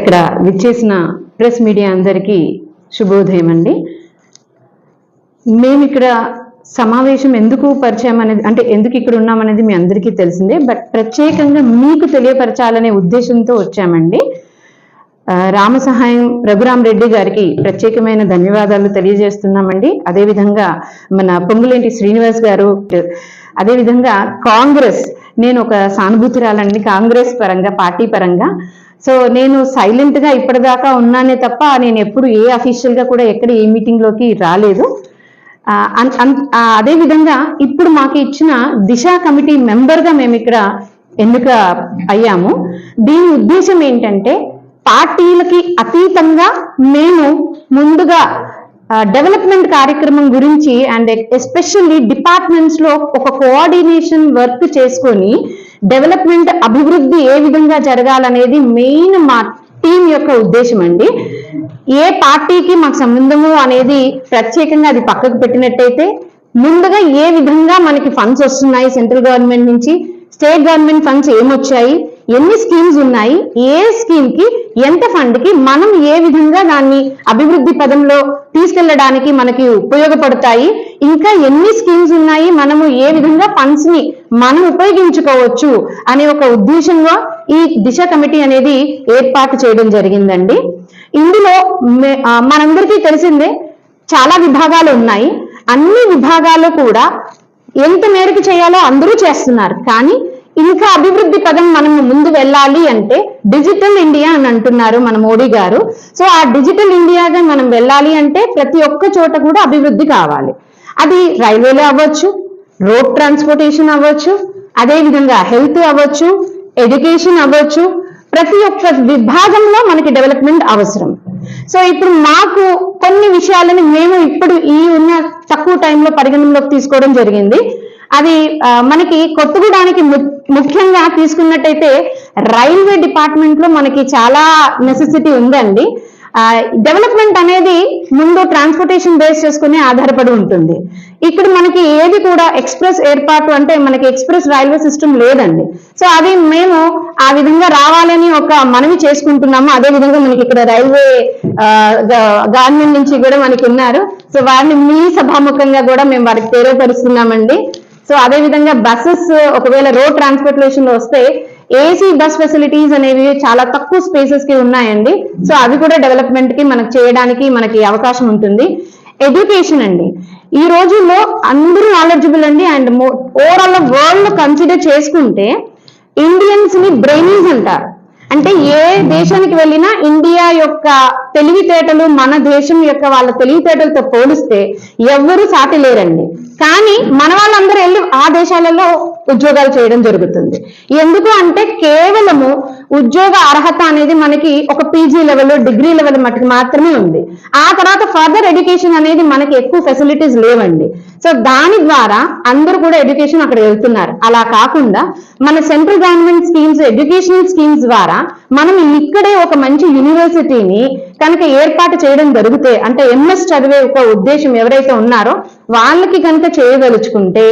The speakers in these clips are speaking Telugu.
ఇక్కడ విచ్చేసిన ప్రెస్ మీడియా అందరికీ శుభోదయం అండి. మేము ఇక్కడ సమావేశం ఎందుకు పరిచయం అనేది అంటే ఎందుకు ఇక్కడ ఉన్నామనేది మీ అందరికీ తెలిసిందే బట్ ప్రత్యేకంగా మీకు తెలియపరచాలనే ఉద్దేశంతో వచ్చామండి. రామ సహాయం రఘురామ్ రెడ్డి గారికి ప్రత్యేకమైన ధన్యవాదాలు తెలియజేస్తున్నామండి. అదేవిధంగా మన పొంగులేంటి శ్రీనివాస్ గారు అదేవిధంగా కాంగ్రెస్ నేను ఒక సానుభూతిరాలండి కాంగ్రెస్ పరంగా పార్టీ పరంగా. సో నేను సైలెంట్గా ఇప్పటిదాకా ఉన్నానే తప్ప నేను ఎప్పుడు ఏ అఫీషియల్గా కూడా ఎక్కడ ఏ మీటింగ్లోకి రాలేదు. అదే విధంగా ఇప్పుడు మాకు ఇచ్చిన దిశ కమిటీ మెంబర్గా మేము ఇక్కడ ఎన్నిక అయ్యాము. దీని ఉద్దేశం ఏంటంటే పార్టీలకి అతీతంగా మేము ముందుగా డెవలప్మెంట్ కార్యక్రమం గురించి అండ్ ఎస్పెషల్లీ డిపార్ట్మెంట్స్లో ఒక కోఆర్డినేషన్ వర్క్ చేసుకొని డెవలప్మెంట్ అభివృద్ధి ఏ విధంగా జరగాలనేది మెయిన్ మా టీం యొక్క ఉద్దేశం అండి. ఏ పార్టీకి మాకు సంబంధము అనేది ప్రత్యేకంగా అది పక్కకు పెట్టినట్టయితే ముందుగా ఏ విధంగా మనకి ఫండ్స్ వస్తున్నాయి సెంట్రల్ గవర్నమెంట్ నుంచి స్టేట్ గవర్నమెంట్ ఫండ్స్ ఏమొచ్చాయి ఎన్ని స్కీమ్స్ ఉన్నాయి ఏ స్కీమ్కి ఎంత ఫండ్కి మనం ఏ విధంగా దాన్ని అభివృద్ధి పదంలో తీసుకెళ్ళడానికి మనకి ఉపయోగపడతాయి ఇంకా ఎన్ని స్కీమ్స్ ఉన్నాయి మనము ఏ విధంగా ఫండ్స్ని మనం ఉపయోగించుకోవచ్చు అనే ఒక ఉద్దేశంగా ఈ దిశ కమిటీ అనేది ఏర్పాటు చేయడం జరిగిందండి. ఇందులో మనందరికీ తెలిసిందే చాలా విభాగాలు ఉన్నాయి. అన్ని విభాగాలు కూడా ఎంత మేరకు చేయాలో అందరూ చేస్తున్నారు. కానీ ఇంకా అభివృద్ధి పదం మనం ముందు వెళ్ళాలి అంటే డిజిటల్ ఇండియా అని అంటున్నారు మన మోడీ గారు. సో ఆ డిజిటల్ ఇండియాగా మనం వెళ్ళాలి అంటే ప్రతి ఒక్క చోట కూడా అభివృద్ధి కావాలి. అది రైల్వేలో అవ్వచ్చు రోడ్ ట్రాన్స్పోర్టేషన్ అవ్వచ్చు అదే విధంగా హెల్త్ అవ్వచ్చు ఎడ్యుకేషన్ అవ్వచ్చు ప్రతి ఒక్క విభాగంలో మనకి డెవలప్మెంట్ అవసరం. సో ఇప్పుడు మాకు కొన్ని విషయాలని మేము ఇప్పుడు ఈ ఉన్న తక్కువ టైంలో పరిగణనలోకి తీసుకోవడం జరిగింది. అది మనకి కొత్తగూడానికి ము- ముఖ్యంగా తీసుకున్నట్టయితే రైల్వే డిపార్ట్మెంట్లో మనకి చాలా నెసెసిటీ ఉందండి. డెవలప్మెంట్ అనేది ముందు ట్రాన్స్పోర్టేషన్ బేస్ చేసుకుని ఆధారపడి ఉంటుంది. ఇక్కడ మనకి ఏది కూడా ఎక్స్ప్రెస్ ఏర్పాటు అంటే మనకి ఎక్స్ప్రెస్ రైల్వే సిస్టమ్ లేదండి. సో అది మేము ఆ విధంగా రావాలని ఒక మనవి చేసుకుంటున్నాము. అదే విధంగా మనకి ఇక్కడ రైల్వే గవర్నమెంట్ నుంచి కూడా మనకి ఉన్నారు. సో వారిని మీ సభాముఖంగా కూడా మేము వారికి తెలియపరుస్తున్నామండి సో అదే విధంగా బస్సెస్ ఒకవేళ రోడ్ ట్రాన్స్పోర్టేషన్లో వస్తే ఏసీ బస్ ఫెసిలిటీస్ అనేవి చాలా తక్కువ స్పేసెస్కి ఉన్నాయండి. సో అవి కూడా డెవలప్మెంట్కి మనకు చేయడానికి మనకి అవకాశం ఉంటుంది. ఎడ్యుకేషన్ అండి. ఈ రోజుల్లో అందరూ నాలెడ్జబుల్ అండి అండ్ ఓవరాల్ వరల్డ్ కన్సిడర్ చేసుకుంటే ఇండియన్స్ని బ్రెయినీస్ అంటారు. అంటే ఏ దేశానికి వెళ్ళినా ఇండియా యొక్క తెలివితేటలు మన దేశం యొక్క వాళ్ళ తెలివితేటలతో పోలిస్తే ఎవ్వరూ సాటి లేరండి. కానీ మన వాళ్ళందరూ వెళ్ళి ఆ దేశాలలో ఉద్యోగాలు చేయడం జరుగుతుంది. ఎందుకు అంటే కేవలము ఉద్యోగ అర్హత అనేది మనకి ఒక పీజీ లెవెల్ డిగ్రీ లెవెల్ మటుకు మాత్రమే ఉంది. ఆ తర్వాత ఫర్దర్ ఎడ్యుకేషన్ అనేది మనకి ఎక్కువ ఫెసిలిటీస్ లేవండి. సో దాని ద్వారా అందరూ కూడా ఎడ్యుకేషన్ అక్కడ వెళ్తున్నారు. అలా కాకుండా మన central government schemes educational schemes ద్వారా మనం ఇక్కడే ఒక మంచి యూనివర్సిటీని కనుక ఏర్పాటు చేయడం జరిగితే అంటే ఎంఎస్ చదివే ఒక ఉద్దేశం ఎవరైతే ఉన్నారో వాళ్ళకి కనుక చేయదలుచుకుంటే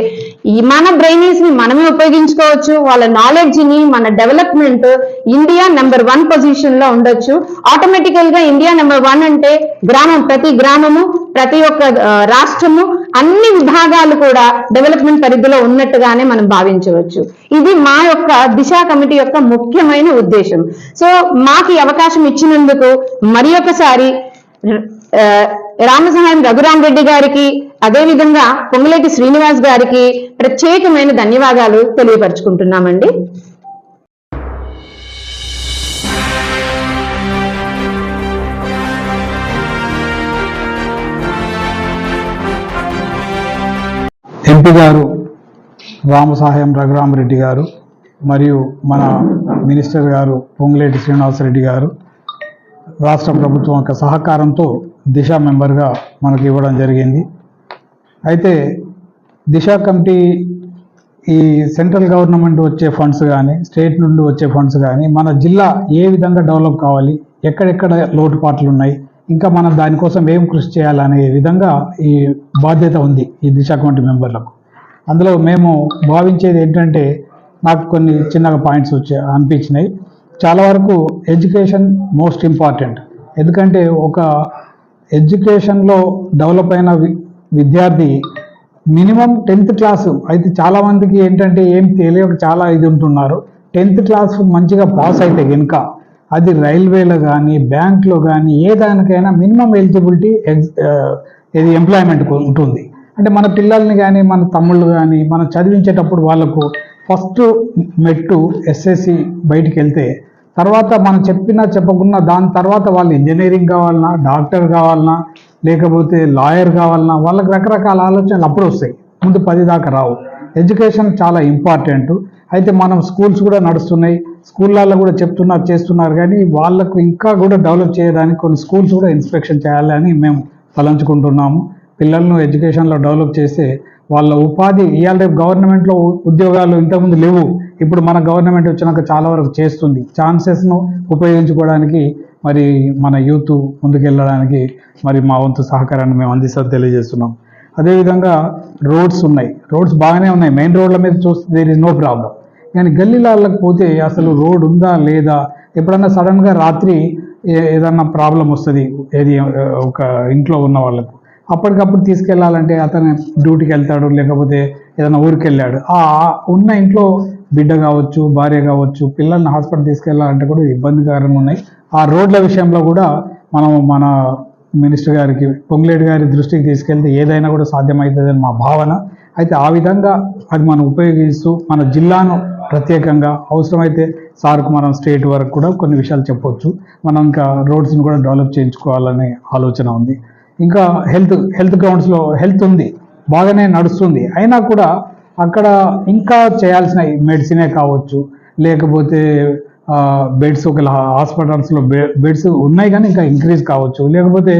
మన బ్రెయినీస్ని మనమే ఉపయోగించుకోవచ్చు వాళ్ళ నాలెడ్జ్ని మన డెవలప్మెంట్ ఇండియా నెంబర్ వన్ పొజిషన్లో ఉండొచ్చు. ఆటోమేటికల్గా ఇండియా నెంబర్ వన్ అంటే గ్రామం ప్రతి గ్రామము ప్రతి ఒక్క రాష్ట్రము అన్ని విభాగాలు కూడా డెవలప్మెంట్ పరిధిలో ఉన్నట్టుగానే మనం భావించవచ్చు. ఇది మా యొక్క దిశ కమిటీ యొక్క ముఖ్యమైన ఉద్దేశం. సో మాకు అవకాశం ఇచ్చినందుకు మరి ఒకసారి రామసహాయం రఘురామ్ రెడ్డి గారికి అదే విధంగా పొంగులేటి శ్రీనివాస్ గారికి ప్రత్యేకమైన ధన్యవాదాలు తెలియపరుచుకుంటున్నామండి. ఎంపీ గారు రామసహాయం రఘురామరెడ్డి గారు మరియు మన మినిస్టర్ గారు పొంగులేటి శ్రీనివాసరెడ్డి గారు రాష్ట్ర ప్రభుత్వం యొక్క సహకారంతో దిశ మెంబర్గా మనకు ఇవ్వడం జరిగింది. అయితే దిశ కమిటీ ఈ సెంట్రల్ గవర్నమెంట్ వచ్చే ఫండ్స్ కానీ స్టేట్ నుండి వచ్చే ఫండ్స్ కానీ మన జిల్లా ఏ విధంగా డెవలప్ కావాలి ఎక్కడెక్కడ లోటుపాట్లు ఉన్నాయి ఇంకా మనం దానికోసం ఏం కృషి చేయాలనే విధంగా ఈ బాధ్యత ఉంది ఈ దిశ కమిటీ మెంబర్లకు. అందులో మేము భావించేది ఏంటంటే నాకు కొన్ని చిన్నగా పాయింట్స్ వచ్చే అనిపించినాయి. చాలా వరకు ఎడ్యుకేషన్ మోస్ట్ ఇంపార్టెంట్. ఎందుకంటే ఒక ఎడ్యుకేషన్లో డెవలప్ అయిన వి- విద్యార్థి మినిమం టెన్త్ క్లాసు అయితే చాలామందికి ఏంటంటే ఏం తెలియక చాలా ఇది ఉంటున్నారు. టెన్త్ క్లాస్ మంచిగా పాస్ అయితే కనుక అది రైల్వేలో కానీ బ్యాంక్లో కానీ ఏ దానికైనా మినిమం ఎలిజిబిలిటీ ఇది ఎంప్లాయ్మెంట్ ఉంటుంది. అంటే మన పిల్లల్ని కానీ మన తమ్ముళ్ళు కానీ మనం చదివించేటప్పుడు వాళ్ళకు ఫస్ట్ మెట్టు ఎస్ఎస్సి బయటికి వెళ్తే తర్వాత మనం చెప్పినా చెప్పకున్నా దాని తర్వాత వాళ్ళు ఇంజనీరింగ్ కావాలన్నా డాక్టర్ కావాలన్నా లేకపోతే లాయర్ కావాలన్నా వాళ్ళకి రకరకాల ఆలోచనలు అప్పుడు వస్తాయి. ముందు పది దాకా రావు. ఎడ్యుకేషన్ చాలా ఇంపార్టెంట్ అయితే మనం స్కూల్స్ కూడా నడుస్తున్నాయి. స్కూళ్ళల్లో కూడా చెప్తున్నారు చేస్తున్నారు. కానీ వాళ్ళకు ఇంకా కూడా డెవలప్ చేయడానికి కొన్ని స్కూల్స్ కూడా ఇన్స్పెక్షన్ చేయాలని మేము తలంచుకుంటున్నాము. పిల్లలను ఎడ్యుకేషన్లో డెవలప్ చేస్తే వాళ్ళ ఉపాధి ఇవాళ రేపు గవర్నమెంట్లో ఉద్యోగాలు ఇంతకుముందు లేవు. ఇప్పుడు మన గవర్నమెంట్ వచ్చినాక చాలా వరకు చేస్తుంది. ఛాన్సెస్ను ఉపయోగించుకోవడానికి మరి మన యూత్ ముందుకెళ్ళడానికి మరి మా వంతు సహకారాన్ని మేము అందిస్తారు తెలియజేస్తున్నాం. అదేవిధంగా రోడ్స్ ఉన్నాయి. రోడ్స్ బాగానే ఉన్నాయి. మెయిన్ రోడ్ల మీద చూస్తే దేర్ ఇస్ నో ప్రాబ్లం కానీ గల్లీలాళ్ళకి పోతే అసలు రోడ్ ఉందా లేదా? ఎప్పుడన్నా సడన్గా రాత్రి ఏ- ఏదన్నా ప్రాబ్లం వస్తుంది? ఏది ఒక ఇంట్లో ఉన్న వాళ్ళకు. అప్పటికప్పుడు తీసుకెళ్ళాలంటే అతను డ్యూటీకి వెళ్తాడు లేకపోతే ఏదైనా ఊరికి వెళ్ళాడు ఆ ఉన్న ఇంట్లో బిడ్డ కావచ్చు భార్య కావచ్చు పిల్లల్ని హాస్పిటల్ తీసుకెళ్ళాలంటే కూడా ఇబ్బందికరంగా ఉన్నాయి. ఆ రోడ్ల విషయంలో కూడా మనం మన మినిస్టర్ గారికి పొంగులేటి గారి దృష్టికి తీసుకెళ్తే ఏదైనా కూడా సాధ్యమవుతుందని మా భావన. అయితే ఆ విధంగా అది మనం ఉపయోగిస్తూ మన జిల్లాను ప్రత్యేకంగా అవసరమైతే సార్కు మనం స్టేట్ వరకు కూడా కొన్ని విషయాలు చెప్పొచ్చు. మనం ఇంకా రోడ్స్ని కూడా డెవలప్ చేయించుకోవాలనే ఆలోచన ఉంది. ఇంకా హెల్త్ హెల్త్ గ్రౌండ్స్లో హెల్త్ ఉంది బాగానే నడుస్తుంది. అయినా కూడా అక్కడ ఇంకా చేయాల్సిన మెడిసినే కావచ్చు లేకపోతే బెడ్స్ ఒక హాస్పిటల్స్లో బెడ్స్ ఉన్నాయి కానీ ఇంకా ఇంక్రీజ్ కావచ్చు. లేకపోతే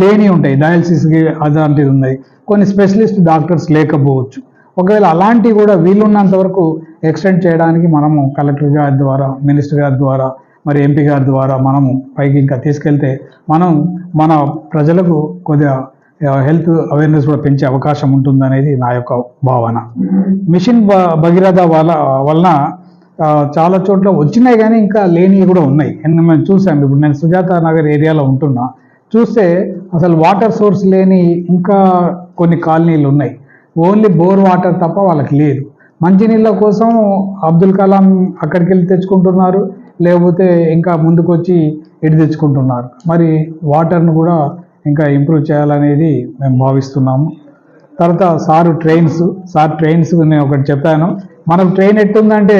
లేని ఉంటాయి డయాలసిస్కి అలాంటివి ఉన్నాయి కొన్ని స్పెషలిస్ట్ డాక్టర్స్ లేకపోవచ్చు. ఒకవేళ అలాంటివి కూడా వీలున్నంత వరకు ఎక్స్టెండ్ చేయడానికి మనము కలెక్టర్ గారి ద్వారా మినిస్టర్ గారి ద్వారా మరి ఎంపీ గారి ద్వారా మనము పైకి ఇంకా తీసుకెళ్తే మనం మన ప్రజలకు కొద్దిగా హెల్త్ అవేర్నెస్ కూడా పెంచే అవకాశం ఉంటుందనేది నా యొక్క భావన. మిషన్ భ- భగీరథ వల్ల వలన చాలా చోట్ల వచ్చినాయి కానీ ఇంకా లేనివి కూడా ఉన్నాయి. మేము చూసాం ఇప్పుడు నేను సుజాత నగర్ ఏరియాలో ఉంటున్నా. చూస్తే అసలు వాటర్ సోర్స్ లేని ఇంకా కొన్ని కాలనీలు ఉన్నాయి. ఓన్లీ బోర్ వాటర్ తప్ప వాళ్ళకి లేదు. మంచినీళ్ళ కోసం అబ్దుల్ కలాం అక్కడికి వెళ్ళి తెచ్చుకుంటున్నారు. లేకపోతే ఇంకా ముందుకు వచ్చి ఇటు తెచ్చుకుంటున్నారు. మరి వాటర్ను కూడా ఇంకా ఇంప్రూవ్ చేయాలనేది మేము భావిస్తున్నాము. తర్వాత సారు ట్రైన్స్ సార్ ట్రైన్స్ నేను ఒకటి చెప్పాను. మనం ట్రైన్ ఎట్టుందంటే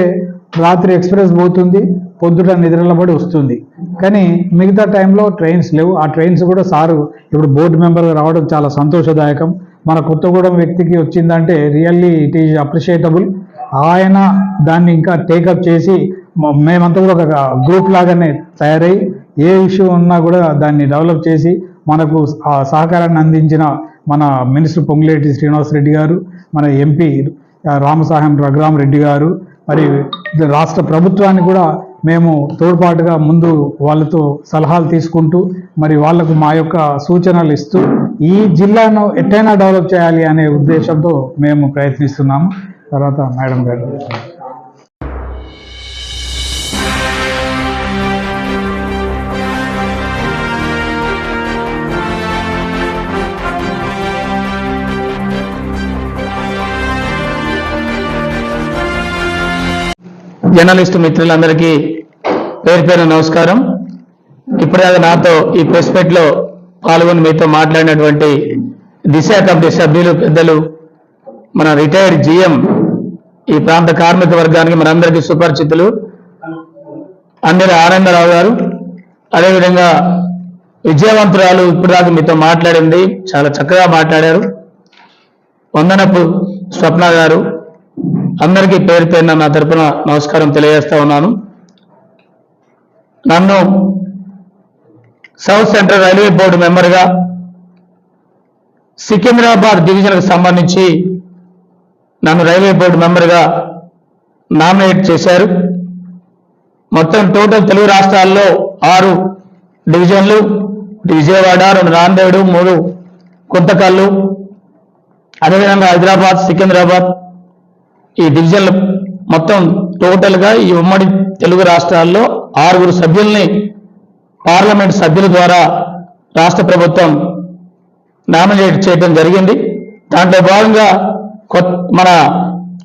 రాత్రి ఎక్స్ప్రెస్ పోతుంది పొద్దుట నిద్రలబడి వస్తుంది. కానీ మిగతా టైంలో ట్రైన్స్ లేవు. ఆ ట్రైన్స్ కూడా సారు ఇప్పుడు బోర్డు మెంబర్గా రావడం చాలా సంతోషదాయకం. మన కొత్తగూడెం వ్యక్తికి వచ్చిందంటే రియల్లీ ఇట్ ఈజ్ అప్రిషియేటబుల్. ఆయన దాన్ని ఇంకా టేకప్ చేసి మేమంతా కూడా ఒక గ్రూప్ లాగానే తయారై ఏ ఇష్యూ ఉన్నా కూడా దాన్ని డెవలప్ చేసి మనకు ఆ సహకారాన్ని అందించిన మన మినిస్టర్ పొంగులేటి శ్రీనివాస్ రెడ్డి గారు మన ఎంపీ రామసాహెం రఘురామ్ రెడ్డి గారు మరి రాష్ట్ర ప్రభుత్వాన్ని కూడా మేము తోడ్పాటుగా ముందు వాళ్ళతో సలహాలు తీసుకుంటూ మరి వాళ్ళకు మా యొక్క సూచనలు ఇస్తూ ఈ జిల్లాను ఎట్టైనా డెవలప్ చేయాలి అనే ఉద్దేశంతో మేము ప్రయత్నిస్తున్నాము. తర్వాత మేడం గారు. జర్నలిస్టు మిత్రులందరికీ పేరు పేరు నమస్కారం. ఇప్పుడే నాతో ఈ ప్రెస్ మీట్లో పాల్గొని మీతో మాట్లాడినటువంటి దిశ కమిటీ సభ్యులు పెద్దలు మన రిటైర్డ్ జిఎం ఈ ప్రాంత కార్మిక వర్గానికి మనందరికీ సుపరిచితులు అందరి ఆనందరావు గారు. అదేవిధంగా విజయవంతురాలు ఇప్పటిదాకా మీతో మాట్లాడింది చాలా చక్కగా మాట్లాడారు. వందనపు స్వప్న గారు అందరికీ పేరు పేరున నా తరపున నమస్కారం తెలియజేస్తా ఉన్నాను. నన్ను సౌత్ సెంట్రల్ రైల్వే బోర్డు మెంబర్గా సికింద్రాబాద్ డివిజన్కు సంబంధించి నన్ను రైల్వే బోర్డు మెంబర్గా నామినేట్ చేశారు. మొత్తం టోటల్ తెలుగు రాష్ట్రాల్లో ఆరు డివిజన్లు విజయవాడ రెండు నాందేడు మూడు కొత్తకల్లు అదేవిధంగా హైదరాబాద్ సికింద్రాబాద్ ఈ డివిజన్లు మొత్తం టోటల్గా ఈ ఉమ్మడి తెలుగు రాష్ట్రాల్లో ఆరుగురు సభ్యుల్ని పార్లమెంట్ సభ్యుల ద్వారా రాష్ట్ర ప్రభుత్వం నామినేట్ చేయడం జరిగింది. దాంట్లో భాగంగా కొత్త మన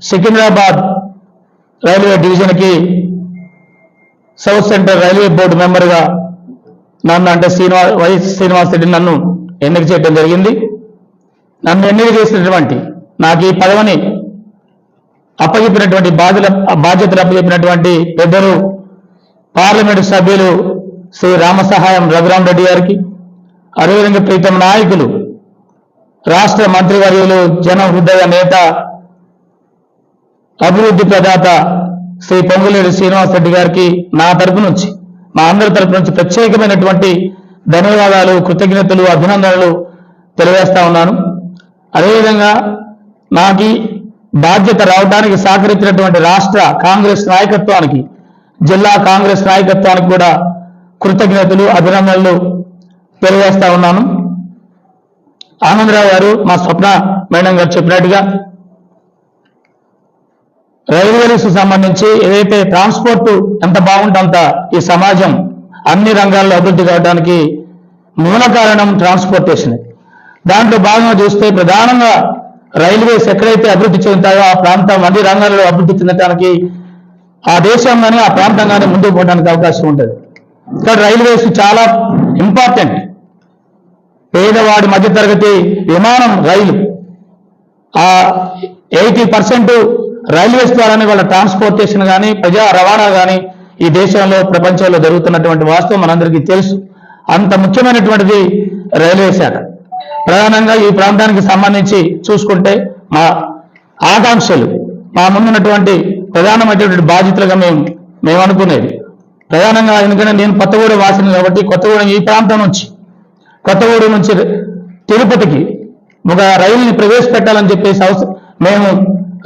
సికింద్రాబాద్ రైల్వే డివిజన్కి సౌత్ సెంట్రల్ రైల్వే బోర్డు మెంబర్గా నన్ను అంటే శ్రీనివాస్ వైఎస్ శ్రీనివాస్ రెడ్డి నన్ను ఎన్నిక చేయడం జరిగింది. నన్ను ఎన్నిక చేసినటువంటి నాకు ఈ పదవిని అప్పచెప్పినటువంటి బాధ్యత బాధ్యతలు అప్పచెప్పినటువంటి పెద్దలు పార్లమెంటు సభ్యులు శ్రీ రామసహాయం రఘురామ్ రెడ్డి గారికి అదేవిధంగా ప్రీతం నాయకులు రాష్ట్ర మంత్రివర్యులు జన హృదయ నేత అభివృద్ధి ప్రదాత శ్రీ పొంగులేడు శ్రీనివాసరెడ్డి గారికి నా తరపు నుంచి మా అందరి తరపు నుంచి ప్రత్యేకమైనటువంటి ధన్యవాదాలు కృతజ్ఞతలు అభినందనలు తెలియజేస్తా ఉన్నాను. అదేవిధంగా నాకు బాధ్యత రావడానికి సహకరించినటువంటి రాష్ట్ర కాంగ్రెస్ నాయకత్వానికి జిల్లా కాంగ్రెస్ నాయకత్వానికి కూడా కృతజ్ఞతలు అభినందనలు తెలియజేస్తా ఉన్నాను. ఆనందరావు గారు మా స్వప్న మేడం గారు చెప్పినట్టుగా రైల్వేలకు సంబంధించి ఏదైతే ట్రాన్స్పోర్ట్ ఎంత బాగుంటే అంత ఈ సమాజం అన్ని రంగాల్లో అభివృద్ధి కావడానికి మూల కారణం ట్రాన్స్పోర్టేషన్. దాంట్లో భాగంగా చూస్తే ప్రధానంగా రైల్వేస్ ఎక్కడైతే అభివృద్ధి చెందుతాయో ఆ ప్రాంతం అన్ని రంగాల్లో అభివృద్ధి చెందడానికి ఆ దేశం కానీ ఆ ప్రాంతం కానీ ముందుకు పోవడానికి అవకాశం ఉంటుంది. ఇక్కడ రైల్వేస్ చాలా ఇంపార్టెంట్. పేదవాడి మధ్యతరగతి విమానం రైలు. ఆ ఎయిటీ పర్సెంట్ రైల్వేస్ ద్వారానే వాళ్ళ ట్రాన్స్పోర్టేషన్ కానీ ప్రజా రవాణా కానీ ఈ దేశంలో ప్రపంచంలో జరుగుతున్నటువంటి వాస్తవం మనందరికీ తెలుసు. అంత ముఖ్యమైనటువంటిది రైల్వే శాఖ. ప్రధానంగా ఈ ప్రాంతానికి సంబంధించి చూసుకుంటే మా ఆకాంక్షలు మా ముందున్నటువంటి ప్రధానమైనటువంటి బాధ్యతలుగా మేము మేము అనుకునేది. ప్రధానంగా ఎందుకంటే నేను కొత్తగూడెం వాసిని కాబట్టి కొత్తగూడెం ఈ ప్రాంతం నుంచి కొత్తగూడెం నుంచి తిరుపతికి ఒక రైలుని ప్రవేశపెట్టాలని చెప్పేసి అవసరం మేము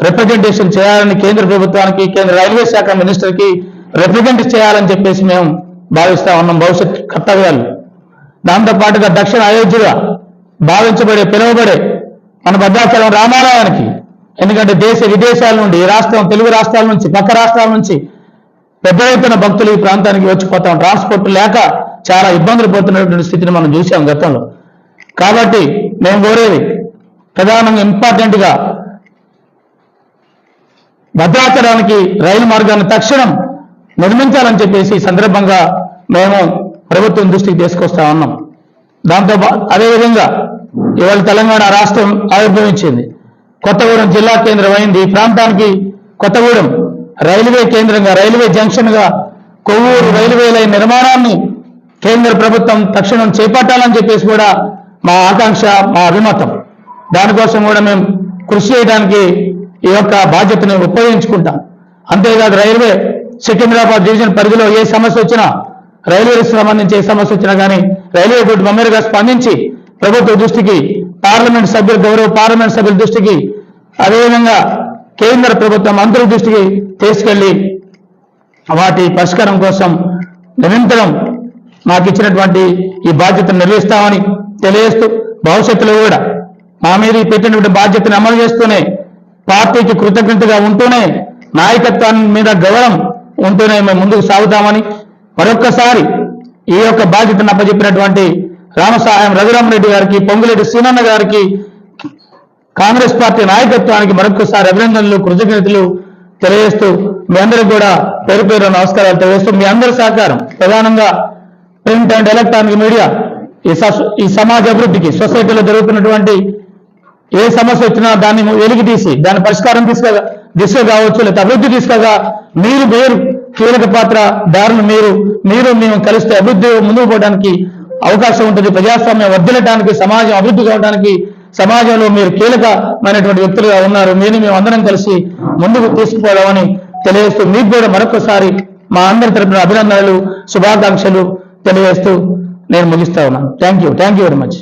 రిప్రజెంటేషన్ చేయాలని కేంద్ర ప్రభుత్వానికి కేంద్ర రైల్వే శాఖ మినిస్టర్కి రిప్రజెంట్ చేయాలని చెప్పేసి మేము భావిస్తా ఉన్నాం భవిష్యత్ కర్తవ్యాలు. దాంతో పాటుగా దక్షిణ అయోధ్యగా భావించబడే పిలువబడే మన భద్రాచలం రామాలయానికి. ఎందుకంటే దేశ విదేశాల నుండి రాష్ట్రం తెలుగు రాష్ట్రాల నుంచి పక్క రాష్ట్రాల నుంచి పెద్ద ఎత్తున భక్తులు ఈ ప్రాంతానికి వచ్చిపోతాం ట్రాన్స్పోర్ట్ లేక చాలా ఇబ్బందులు పడుతున్నటువంటి స్థితిని మనం చూసాం గతంలో. కాబట్టి మేము కోరేది ప్రధానంగా ఇంపార్టెంట్గా భద్రాచలానికి రైలు మార్గాన్ని తక్షణం నిర్మించాలని చెప్పేసి సందర్భంగా మేము ప్రభుత్వం దృష్టికి తీసుకొస్తా ఉన్నాం. దాంతో అదేవిధంగా ఇవాళ తెలంగాణ రాష్ట్రం ఆవిర్భవించింది. కొత్తగూడెం జిల్లా కేంద్రం అయింది ఈ ప్రాంతానికి కొత్తగూడెం రైల్వే కేంద్రంగా రైల్వే జంక్షన్గా కొవ్వూరు రైల్వే లైన్ నిర్మాణాన్ని కేంద్ర ప్రభుత్వం తక్షణం చేపట్టాలని చెప్పేసి కూడా మా ఆకాంక్ష మా అభిమతం. దానికోసం కూడా మేము కృషి చేయడానికి ఈ యొక్క బాధ్యతను ఉపయోగించుకుంటాం. అంతేకాదు రైల్వే సికింద్రాబాద్ డివిజన్ పరిధిలో ఏ సమస్య వచ్చినా రైల్వే సంబంధించి ఏ సమస్య వచ్చినా కానీ రైల్వే బోర్డు మమ్మీరుగా స్పందించి ప్రభుత్వ దృష్టికి పార్లమెంట్ సభ్యుల గౌరవ పార్లమెంట్ సభ్యుల దృష్టికి అదేవిధంగా కేంద్ర ప్రభుత్వ మంత్రుల దృష్టికి తీసుకెళ్ళి వాటి పరిష్కారం కోసం నిరంతరం మాకు ఇచ్చినటువంటి ఈ బాధ్యతను నిర్వహిస్తామని తెలియజేస్తూ భవిష్యత్తులో కూడా మా మీద పెట్టినటువంటి బాధ్యతను అమలు చేస్తూనే పార్టీకి కృతజ్ఞతగా ఉంటూనే నాయకత్వాన్ని మీద గౌరవం ఉంటూనే మేము ముందుకు సాగుతామని మరొక్కసారి ఈ యొక్క బాధ్యతను అప్పచెప్పినటువంటి రామసహాయం రఘురామరెడ్డి గారికి పొంగులేటి సీనన్న గారికి కాంగ్రెస్ పార్టీ నాయకత్వానికి మరొకసారి అభినందనలు కృతజ్ఞతలు తెలియజేస్తూ మీ అందరికి కూడా పేరు పేరు నమస్కారాలు తెలియజేస్తూ మీ అందరి సహకారం ప్రధానంగా ప్రింట్ అండ్ ఎలక్ట్రానిక్ మీడియా ఈ స- ఈ సమాజ అభివృద్ధికి సొసైటీలో జరుగుతున్నటువంటి ఏ సమస్య వచ్చినా దాన్ని వెలికి తీసి దాని పరిష్కారం తీసుక దిశ కావచ్చు లేదా అభివృద్ధి తీసుకగా మీరు మీరు కీలక పాత్ర దారులు మీరు మీరు మేము కలిస్తే అభివృద్ధి ముందుకు పోవడానికి అవకాశం ఉంటుంది. ప్రజాస్వామ్యం వర్ధిల్లటానికి సమాజం అభివృద్ధి కావడానికి సమాజంలో మీరు కీలకమైనటువంటి వ్యక్తులుగా ఉన్నారు. మీరు మేము అందరం కలిసి ముందుకు తీసుకుపోదామని తెలియజేస్తూ మీకు కూడా మరొకసారి మా అందరి తరపున అభినందనలు శుభాకాంక్షలు తెలియజేస్తూ నేను ముగిస్తా ఉన్నాను. Thank you thank you very much